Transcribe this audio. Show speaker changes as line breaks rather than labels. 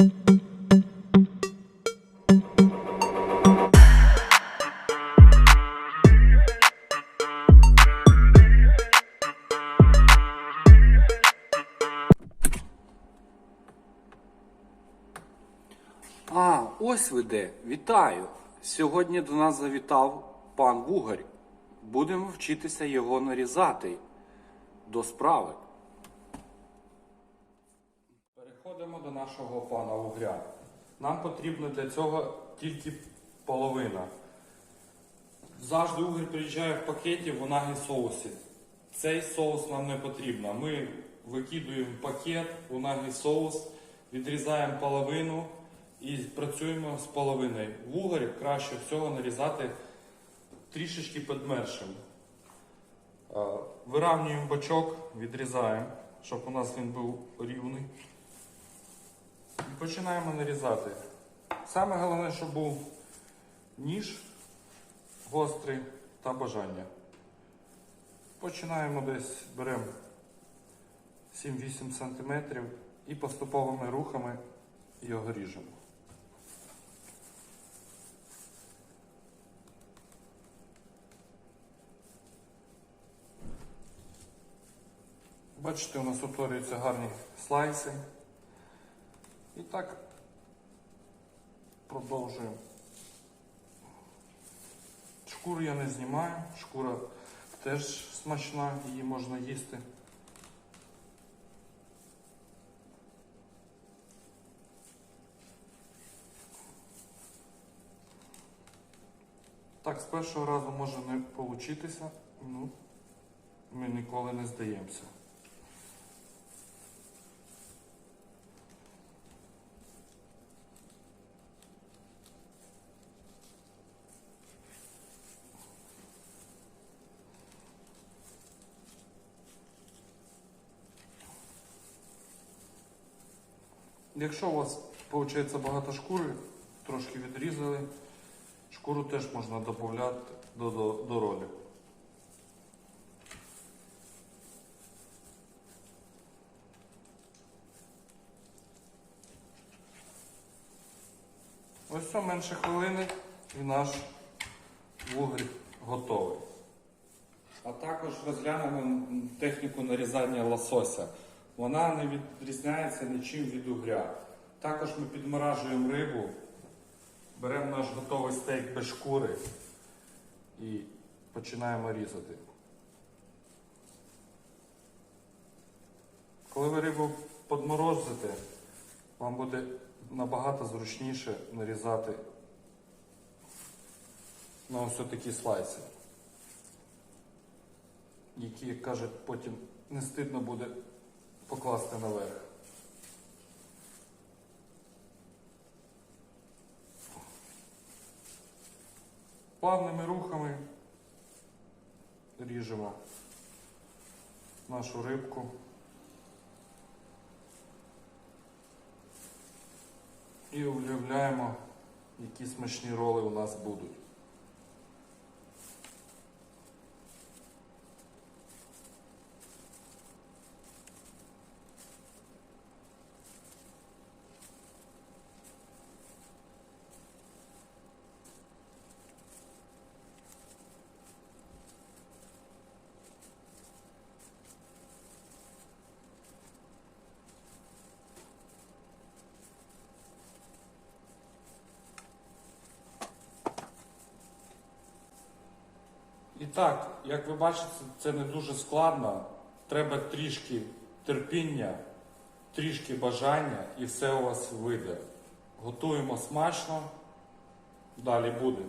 А, ось ви де. Вітаю! Сьогодні до нас завітав пан Вугарь. Будемо вчитися його нарізати до справи. Переходимо до нашого пана Вугря. Нам потрібно для цього тільки половина. Завжди угір приїжджає в пакеті в унагі соусі. Цей соус нам не потрібно. Ми викидуємо пакет, унагі соус, відрізаємо половину і працюємо з половиною. Вугор краще всього нарізати трішечки підмершим. Е, Виравнюємо бачок, відрізаємо, щоб у нас він був рівний. Починаємо нарізати. Саме головне, щоб був ніж гострий та бажання. Починаємо десь, беремо 7-8 см і поступовими рухами його ріжемо. Бачите, у нас утворюються гарні слайси. І так продовжуємо. Шкуру я не знімаю, шкура теж смачна, її можна їсти. Так, з першого разу може не получитися, ну, ми ніколи не здаємося. Якщо у вас виходить багато шкури, трошки відрізали, шкуру теж можна додати до, до, до ролі. Ось все менше хвилини і наш вугір готовий. А також розглянемо техніку нарізання лосося. Вона не відрізняється нічим від угря. Також ми підморажуємо рибу, беремо наш готовий стейк без шкури і починаємо різати. Коли ви рибу подморозите, вам буде набагато зручніше нарізати на ось такі слайси, які, як кажуть, потім не стидно буде покласти наверх. Плавними рухами ріжемо нашу рибку. І уявляємо, які смачні роли у нас будуть. І так, як ви бачите, це не дуже складно. Треба трішки терпіння, трішки бажання і все у вас вийде. Готуємо смачно, далі буде.